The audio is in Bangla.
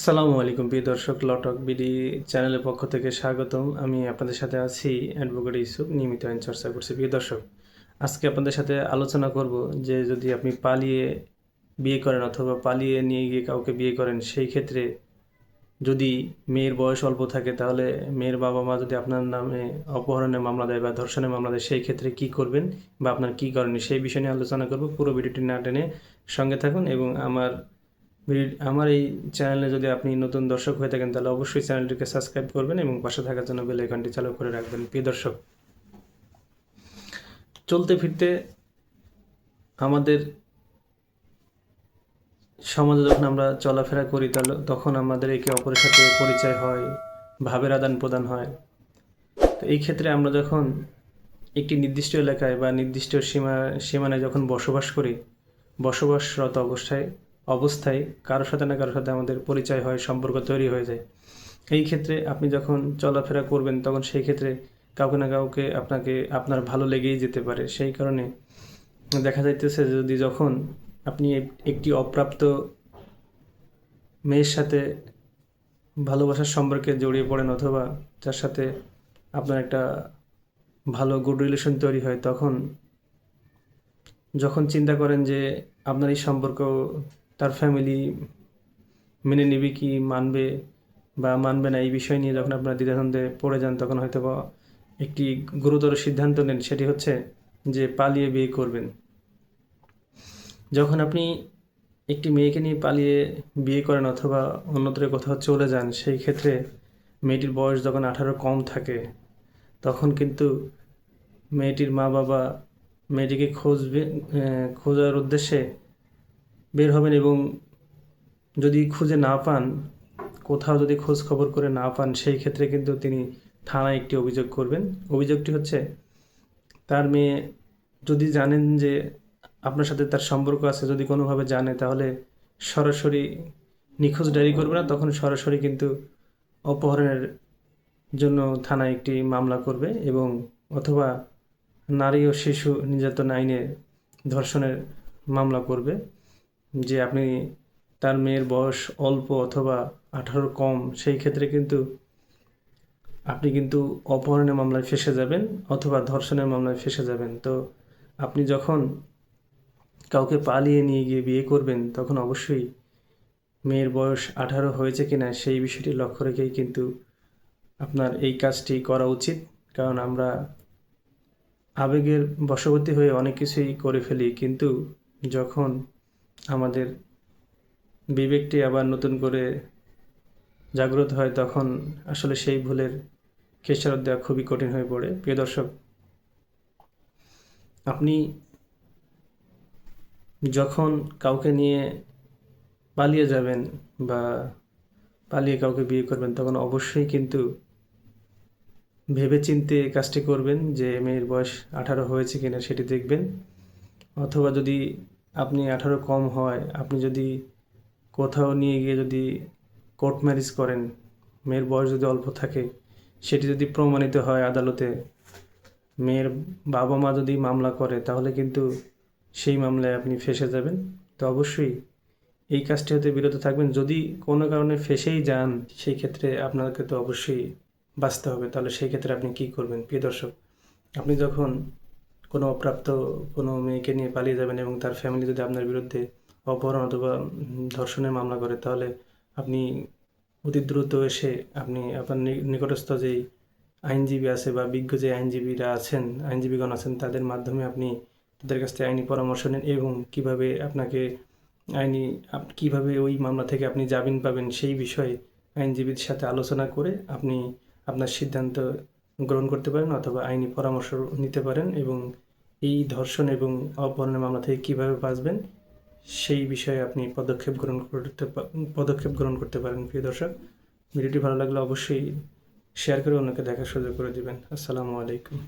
আসসালামু আলাইকুম, প্রিয় দর্শক, লটক বিডি চ্যানেলের পক্ষ থেকে স্বাগতম। আমি আপনাদের সাথে আছি অ্যাডভোকেট ইউসুফ, নিয়মিত আইন চর্চা করছি। প্রিয় দর্শক, আজকে আপনাদের সাথে আলোচনা করব যে যদি আপনি পালিয়ে বিয়ে করেন অথবা পালিয়ে নিয়ে গিয়ে কাউকে বিয়ে করেন, সেই ক্ষেত্রে যদি মেয়ের বয়স অল্প থাকে, তাহলে মেয়ের বাবা মা যদি আপনার নামে অপহরণের মামলা দেয় বা ধর্ষণের মামলা দেয়, সেই ক্ষেত্রে কি করবেন বা আপনার কি করণীয় সেই বিষয় নিয়ে আলোচনা করব। পুরো ভিডিওটি না টেনে সঙ্গে থাকুন এবং আমার আমার এই চ্যানেলে যদি আপনি নতুন দর্শক হয়ে থাকেন, তাহলে অবশ্যই চ্যানেলটিকে সাবস্ক্রাইব করবেন এবং পাশে থাকার জন্য বেল আইকনটি চালু করে রাখবেন। প্রিয় দর্শক, চলতে ফিরতে আমাদের সমাজে যখন আমরা চলাফেরা করি, তাহলে তখন আমাদের একে অপরের সাথে পরিচয় হয়, ভাবের আদান প্রদান হয়। তো এই ক্ষেত্রে আমরা যখন একটি নির্দিষ্ট এলাকায় বা নির্দিষ্ট সীমা, সীমানায় যখন বসবাস করি, বসবাসরত অবস্থায় অবস্থায় কারোর সাথে না কারোর সাথে আমাদের পরিচয় হয়, সম্পর্ক তৈরি হয়ে যায়। এই ক্ষেত্রে আপনি যখন চলাফেরা করবেন, তখন সেই ক্ষেত্রে কাউকে না কাউকে আপনাকে, আপনার ভালো লেগেই যেতে পারে। সেই কারণে দেখা যাইতেছে যদি যখন আপনি একটি অপ্রাপ্ত মেয়ের সাথে ভালোবাসার সম্পর্কে জড়িয়ে পড়েন অথবা যার সাথে আপনার একটা ভালো গুড রিলেশন তৈরি হয়, তখন যখন চিন্তা করেন যে আপনার এই সম্পর্ক তার ফ্যামিলি মেনে নেবে কি, মানবে বা মানবে না, এই বিষয় নিয়ে যখন আপনার দ্বিধাদ্বন্দ্বে পড়ে যান, তখন হয়তো বা একটি গুরুতর সিদ্ধান্ত নেন। সেটি হচ্ছে যে পালিয়ে বিয়ে করবেন। যখন আপনি একটি মেয়েকে নিয়ে পালিয়ে বিয়ে করেন অথবা অন্যত্র কোথাও চলে যান, সেই ক্ষেত্রে মেয়েটির বয়স যখন আঠারো কম থাকে, তখন কিন্তু মেয়েটির মা বাবা মেয়েটিকে খোঁজবে খোঁজার উদ্দেশ্যে বের হবেন এবং যদি খুঁজে না পান, কোথাও যদি খোঁজ খবর করে না পান, সেই ক্ষেত্রে কিন্তু তিনি থানায় একটি অভিযোগ করবেন। অভিযোগটি হচ্ছে, তার মেয়ে যদি জানেন যে আপনার সাথে তার সম্পর্ক আছে, যদি কোনোভাবে জানে, তাহলে সরাসরি নিখোঁজ ডায়েরি করবে না, তখন সরাসরি কিন্তু অপহরণের জন্য থানায় একটি মামলা করবে এবং অথবা নারী ও শিশু নির্যাতন আইনে ধর্ষণের মামলা করবে। যে আপনি তার মেয়ের বয়স অল্প অথবা আঠারো কম, সেই ক্ষেত্রে কিন্তু আপনি কিন্তু অপহরণের মামলায় ফেসে যাবেন অথবা ধর্ষণের মামলায় ফেসে যাবেন। তো আপনি যখন কাউকে পালিয়ে নিয়ে গিয়ে বিয়ে করবেন, তখন অবশ্যই মেয়ের বয়স আঠারো হয়েছে কিনা সেই বিষয়টি লক্ষ্য রেখেই কিন্তু আপনার এই কাজটি করা উচিত। কারণ আমরা আবেগের বশবর্তী হয়ে অনেক কিছুই করে ফেলি, কিন্তু যখন আমাদের বিবেকটি আবার নতুন করে জাগ্রত হয়, তখন আসলে সেই ভুলের খেসারত দেওয়া খুবই কঠিন হয়ে পড়ে। প্রিয় দর্শক, আপনি যখন কাউকে নিয়ে পালিয়ে যাবেন বা পালিয়ে কাউকে বিয়ে করবেন, তখন অবশ্যই কিন্তু ভেবেচিন্তে কাজটি করবেন যে, মেয়ের বয়স আঠারো হয়েছে কিনা সেটি দেখবেন। অথবা যদি আপনি আঠারো কম হয়, আপনি যদি কোথাও নিয়ে গিয়ে যদি কোর্ট ম্যারেজ করেন, মেয়ের বয়স যদি অল্প থাকে, সেটি যদি প্রমাণিত হয় আদালতে, মেয়ের বাবা মা যদি মামলা করে, তাহলে কিন্তু সেই মামলায় আপনি ফেসে যাবেন। তো অবশ্যই এই কাজটি হতে বিরত থাকবেন। যদি কোনো কারণে ফেসেই যান, সেই ক্ষেত্রে আপনাকে তো অবশ্যই বাঁচতে হবে। তাহলে সেই ক্ষেত্রে আপনি কী করবেন? প্রিয় দর্শক, আপনি যখন কোনো অপ্রাপ্ত কোনো মেয়েকে নিয়ে পালিয়ে যাবেন এবং তার ফ্যামিলি যদি আপনার বিরুদ্ধে অপহরণ অথবা ধর্ষণের মামলা করে, তাহলে আপনি অতি দ্রুত এসে আপনি আপনার নিকটস্থ যেই আইনজীবী আছে বা বিজ্ঞ যে আইনজীবীরা আছেন, আইনজীবীগণ আছেন, তাদের মাধ্যমে আপনি তাদের কাছ থেকে আইনি পরামর্শ নেন এবং কীভাবে আপনাকে আইনি কীভাবে ওই মামলা থেকে আপনি জামিন পাবেন সেই বিষয়ে আইনজীবীর সাথে আলোচনা করে আপনি আপনার সিদ্ধান্ত গ্রহণ করতে পারেন অথবা আইনি পরামর্শ নিতে পারেন এবং এই ধর্ষণ এবং অপহরণের মামলা থেকে কীভাবে বাঁচবেন, সেই বিষয়ে আপনি পদক্ষেপ গ্রহণ করতে পদক্ষেপ গ্রহণ করতে পারেন, প্রিয় দর্শক। ভিডিওটি ভালো লাগলে অবশ্যই শেয়ার করে অন্যকে দেখার সুযোগ করে দেবেন। আসসালামু আলাইকুম।